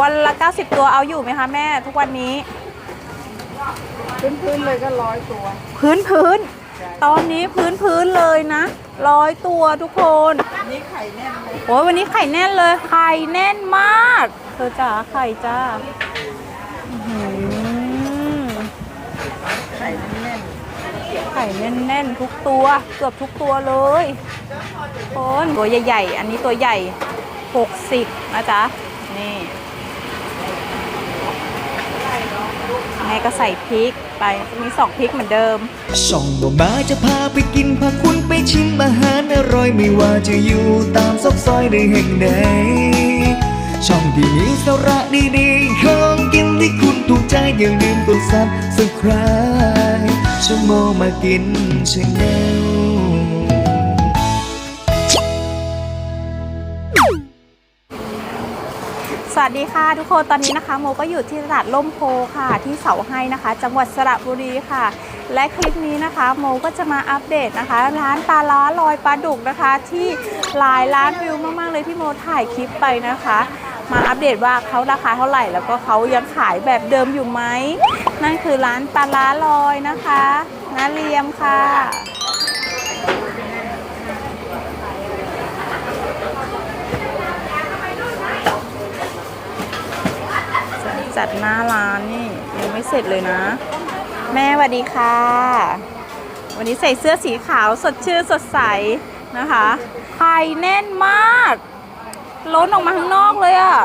วันละ 90 ตัวเอาอยู่ไหมคะแม่ทุกวันนี้พื้นๆเลยก็ร้อยตัวพื้นพื้นตอนนี้พื้นพื้นเลยนะร้อยตัวทุกคนนี่ไข่แน่นเลยโอ้ยวันนี้ไข่แน่นเลยไข่แน่นมากเธอจ๋าไข่จ้าอื้อหือไข่แน่นไข่แน่นๆทุกตัวเกือบทุกตัวเลยคนตัวใหญ่ๆ อันนี้ตัวใหญ่ 60นะจ๊ะนี่ ไงก็ใส่พริกไปมีสองพริกเหมือนเดิม ช่องบ่มาจะพาไปกินพาคุณไปชิมอาหารอร่อยไม่ว่าจะอยู่ตามซอกซอยในแห่งใดช่องที่มีสาระดีๆของกินที่คุณถูกใจอย่าลืมกดซับสไคร b e ชั่วโมงมากินชาแนล วัสดีค่ะทุกคนตอนนี้นะคะโมก็อยู่ที่ตลาดล่มโพค่ะ ที่เสาให้นะคะ จังหวัดสระบุรีค่ะ และคลิปนี้นะคะ โมก็จะมาอัปเดตนะคะ ร้านปลาล้าลอยปลาดุกนะคะ ที่หลายล้านวิวมากๆเลยที่โมถ่ายคลิปไปนะคะ มาอัปเดตว่าเขาราคาเท่าไหร่แล้วก็เขายังขายแบบเดิมอยู่ไหมนั่นคือร้านปลาล้าลอยนะคะนาเรียมค่ะ จัดหน้าร้านนี่ยังไม่เสร็จเลยนะ แม่สวัสดีค่ะ วันนี้ใส่เสื้อสีขาวสดชื่นสดใสนะคะไข่แน่นมาก ล้นออกมาข้างนอกเลยอะ่ะ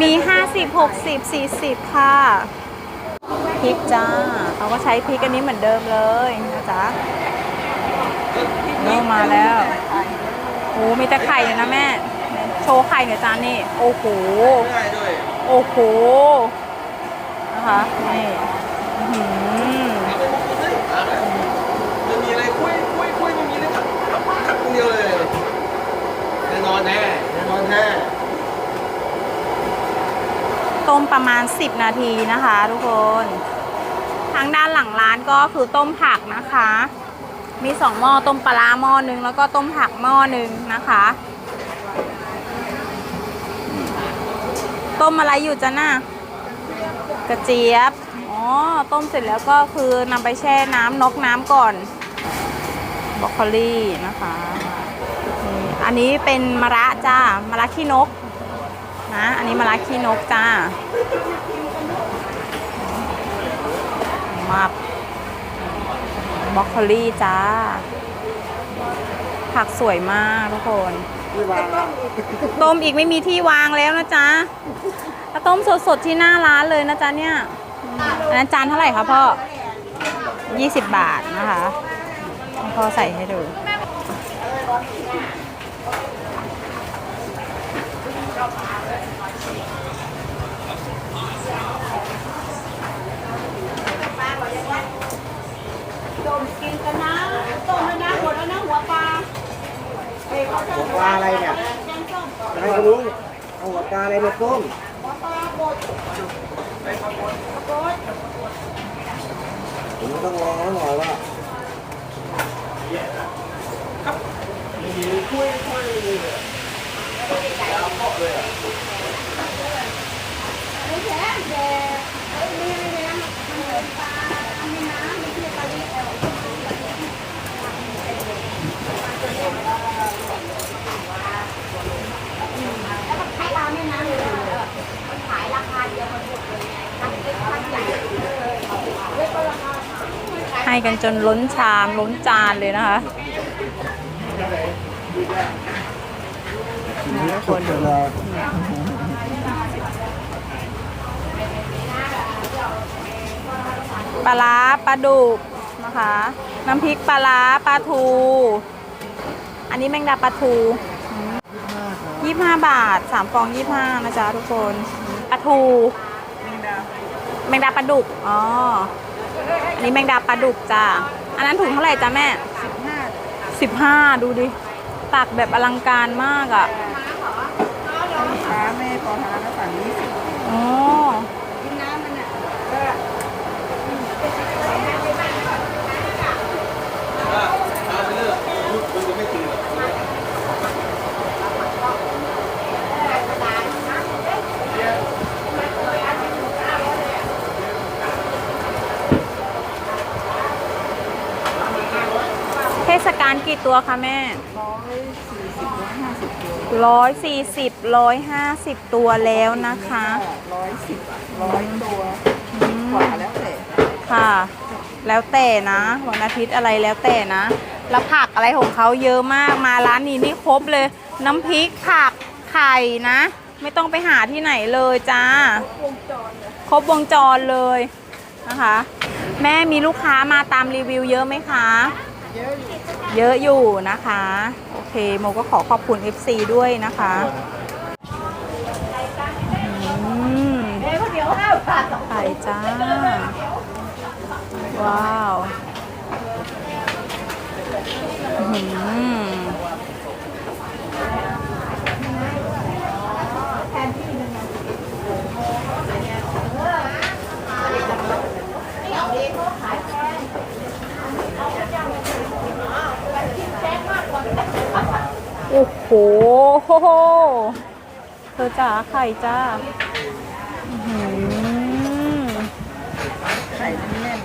มี 50 60 40 ค่ะพริกจ้าเขาก็ใช้พริกอันนี้เหมือนเดิมเลยนะจ๊ะเริ่มมาแล้วโอ้มีแต่ไข่เลยนะแม่ โชว์ไข่หน่อยจานนี่ โอ้โหโอ้โห นะคะ นี่อื้อหือไม่มีอะไรคุยคุยคุยไม่มีเลยขัดขัดคนเดียวเลยแน่นอนแน่แน่นอนแน่ต้มประมาณ 10 นาทีนะคะ ทุกคน ทางด้านหลังร้านก็คือต้มผักนะคะ มีสองหม้อต้มปลาร้าหม้อหนึ่งแล้วก็ต้มผักหม้อหนึ่งนะคะ ต้มอะไรอยู่จ้ะน่ะกระเจี๊ยบ อ๋อ ต้มเสร็จแล้วก็คือนำไปแช่น้ำนกน้ำก่อนบรอกโคลี่นะคะอันนี้เป็นมะระจ้ามะระขี้นกนะอันนี้มะระขี้นกจ้ามาบรอกโคลี่จ้า ผักสวยมากทุกคน ต้มอีกไม่มีที่วางแล้วนะจ๊ะต้มสดๆที่หน้าร้านเลยนะจ๊ะเนี่ยอันนั้นจานเท่าไหร่คะพ่อ20 บาทนะคะพ่อใส่ให้ดู หัวปลาอะไรเนี่ยไม่รู้เอา หัวปลาอะไรมาต้มผมต้องรอเขาหน่อยว่า ให้กันจนล้นชามล้นจานเลยนะคะคนปลาร้าปลาดุกนะคะ น้ำพริกปลาร้าปลาทู อันนี้แมงดาปลาทูยี่ห้าบาทสามฟองยี่ห้านะจ๊ะทุกคนปลาทู แมงดาปลาดุก อ๋อ อันนี้แมงดาปลาดุกจ้าอันนั้นถุงเท่าไหร่จ้าแม่15สิบห้าดูดิตักแบบอลังการมากอะ่ะค้าแม่พอหาแล้วสั่ง20อ๋อ กินน้ำมันอะ ณกี่ตัวคะแม่ร้อยสี่สิบร้อยห้าสิบตัวร้อยสี่สิบร้อยห้าสิบตัวแล้วนะคะร้อยสิบร้อยตัวกว่าแล้วแต่ค่ะ แล้วแต่นะวันอาทิตย์อะไรแล้วแต่นะ แล้วผักอะไรของเขาเยอะมากมาร้านนี้นี่ครบเลย น้ำพริกผักไข่นะ ไม่ต้องไปหาที่ไหนเลยจ้าครบวงจรเลยนะคะ แม่มีลูกค้ามาตามรีวิวเยอะไหมคะ เยอะอยู่นะคะ โอเคโมก็ขอขอบคุณ FC ด้วยนะคะอืมไข่จ้า ว้าว อืมหือโอ้โหเธอ จ๋าไข่จ้าอื้อหือไข่แน่น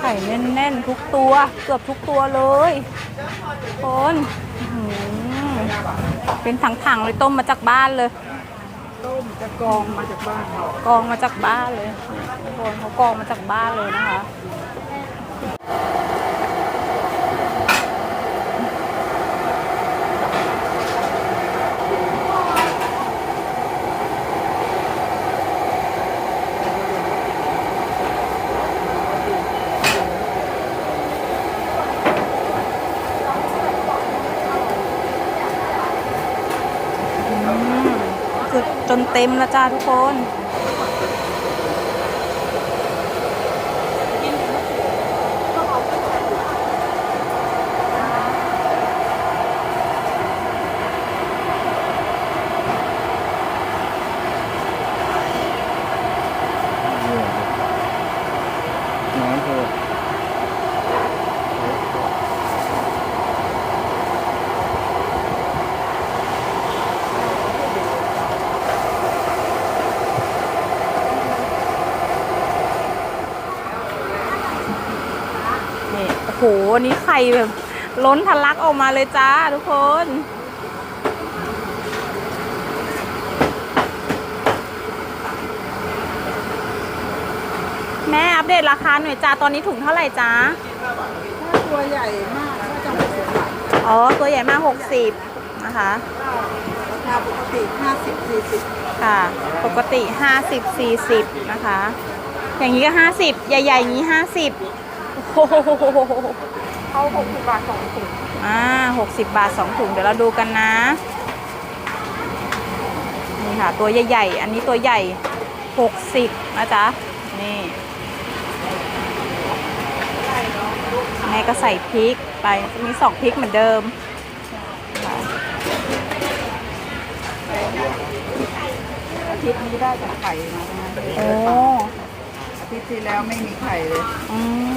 ไข่แน่นๆทุกตัวเกือบทุกตัวเลยคนอื้อหือเป็นถังๆเลยต้มมาจากบ้านเลยๆต้มจะกรองมาจากบ้านเรากองมาจากบ้านเลยทุกคนเขากองมาจากบ้านเลยนะคะ เต็มแล้วจ้าทุกคนน้ำโพดนี่โอ้โหอันนี้ไข่แบบ ล้นทะลักออกมาเลยจ้าทุกคน แม่อัปเดตราคาหน่อยจ้าตอนนี้ถุงเท่าไหร่จ้าถ้าตัวใหญ่มากก็จะหกสิบบาทอ๋อ ตัวใหญ่มาก 60 นะคะ ราคาปกติห้าสิบสี่สิบค่ะ ปกติ 50 40 นะคะ อย่างนี้ก็ 50 ใหญ่ๆอย่างนี้ 50 โอ้โหเขาหกสิบบาทสองถุงอ่า60บาท2ถุงเดี๋ยวเราดูกันนะ นี่ค่ะ ตัวใหญ่ๆ อันนี้ตัวใหญ่60นะจ๊ะ นี่แม่ก็ใส่พริกไปมีสองพริกเหมือนเดิมค่ะอาทิตย์นี้ได้แต่ไข่มาทั้งนั้นเลยโอ้อาทิตย์ที่แล้วไม่มีไข่เลย อืม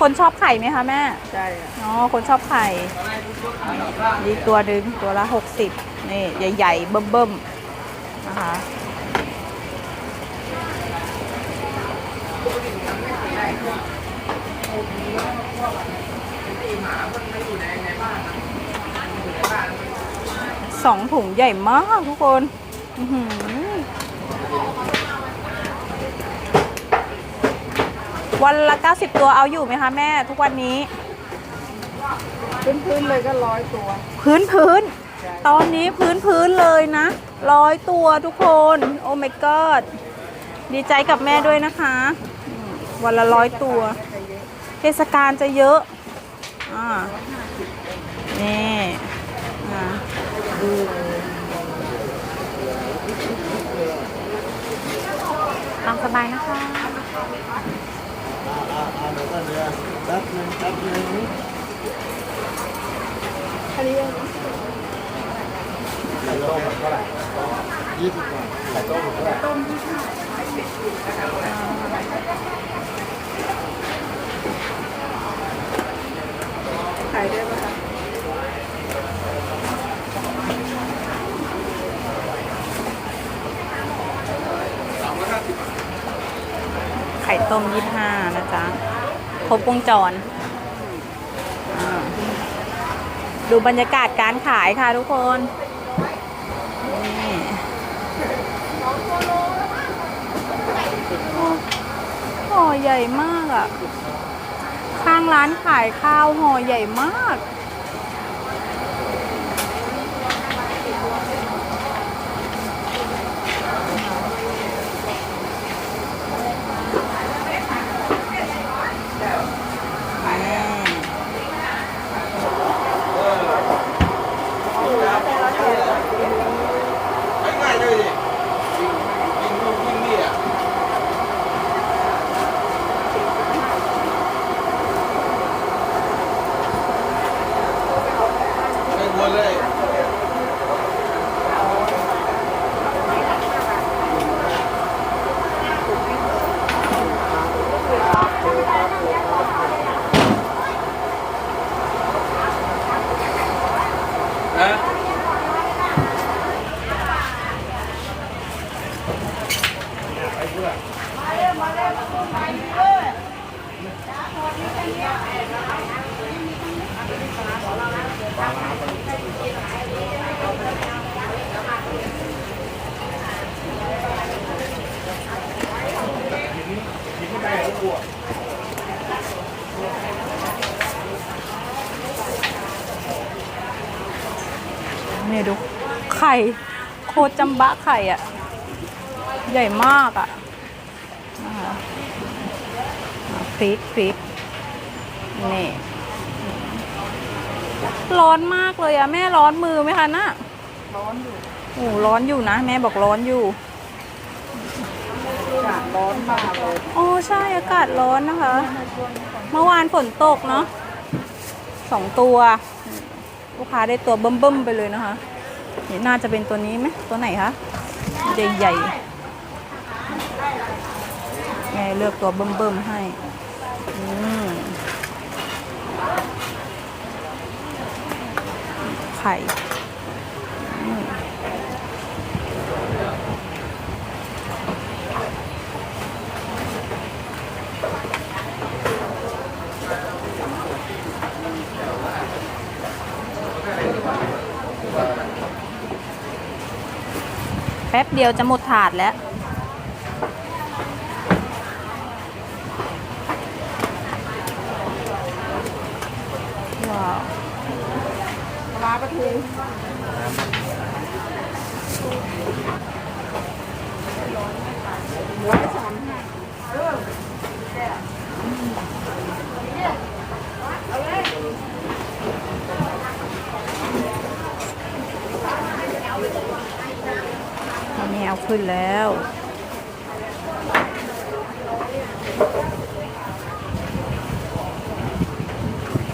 คนชอบไข่ไหมคะแม่ใช่อะอ๋อคนชอบไข่นี่ตัวหนึ่งตัวละ60นี่ใหญ่ๆเบิ่มๆนะคะสองถุงใหญ่มากทุกคน อื้อหือ วันละ 90 ตัวเอาอยู่ไหมคะแม่ทุกวันนี้พื้นๆเลยก็ร้อยตัว พื้นพื้น ตอนนี้พื้นพื้นเลยนะร้อยตัวทุกคน โอ้ my god ดีใจกับแม่ด้วยนะคะอืมวันละร้อยตัว เทศกาลจะเยอะ อ่า นี่อ่าตามสบายนะคะ ยี่สิบบาทไข่ต้มเท่าไหร่ไข่ได้ปะคะไข่ต้มยี่ห้านะจ๊ะ ครบวงจร ดูบรรยากาศการขายค่ะทุกคนห่อใหญ่มากอะ่ะ ข้างร้านขายข้าวห่อใหญ่มาก ใช้ง่ายเลยดิยิงลูกยิงนี่อะไม่วนเลย ฮะ นี่ดู ไข่ โคตรจำบะไข่อะใหญ่มากอะ่ะนะคะอะพริกพริกนี่ร้อนมากเลยอะแม่ร้อนมือไหมคะน่ะร้อนอยู่โอ้ร้อนอยู่นะ แม่บอกร้อนอยู่อากาศร้อนมากเลยโอ้ใช่อากาศร้อนนะคะ เมื่อวานฝนตกเนาะสองตัว ลูกค้าได้ตัวเบิ่มๆไปเลยนะคะ นี่น่าจะเป็นตัวนี้ไหมตัวไหนคะใหญ่ๆแม่เลือกตัวเบิ่มๆให้อืมไข่ ป๊บเดียวจะหมดถาดแล้ว ว้าวปลาปลาทูหัวละสามห้า อันนี้เอา ขึ้นแล้ว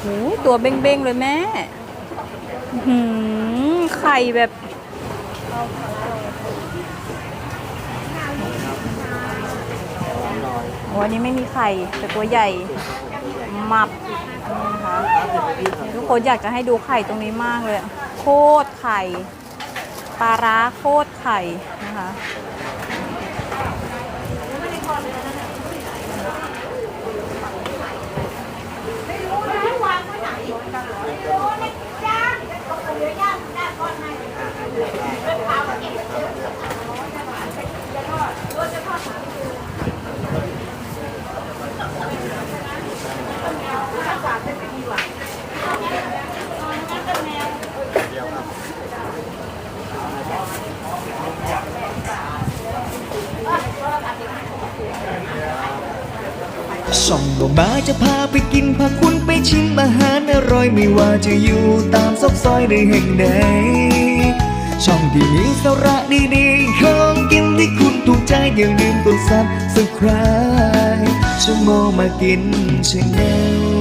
โหตัวเบ้งๆเลยแม่หือไข่แบบโอ้อันนี้ไม่มีไข่ แต่ตัวใหญ่หมับนะคะทุกคนอยากจะให้ดูไข่ตรงนี้มากเลย โคตรไข่ ปลาร้าโคตรไข่ นะคะ ช่องก็มาจะพาไปกินพาคุณไปชิมอาหารอร่อยไม่ว่าจะอยู่ตามซอกซอยในแห่งใดช่องที่มีสาระดีๆของกินที่คุณถูกใจอย่าลืมกดซับสไคร b e ชั่วโมงมากินชาแนล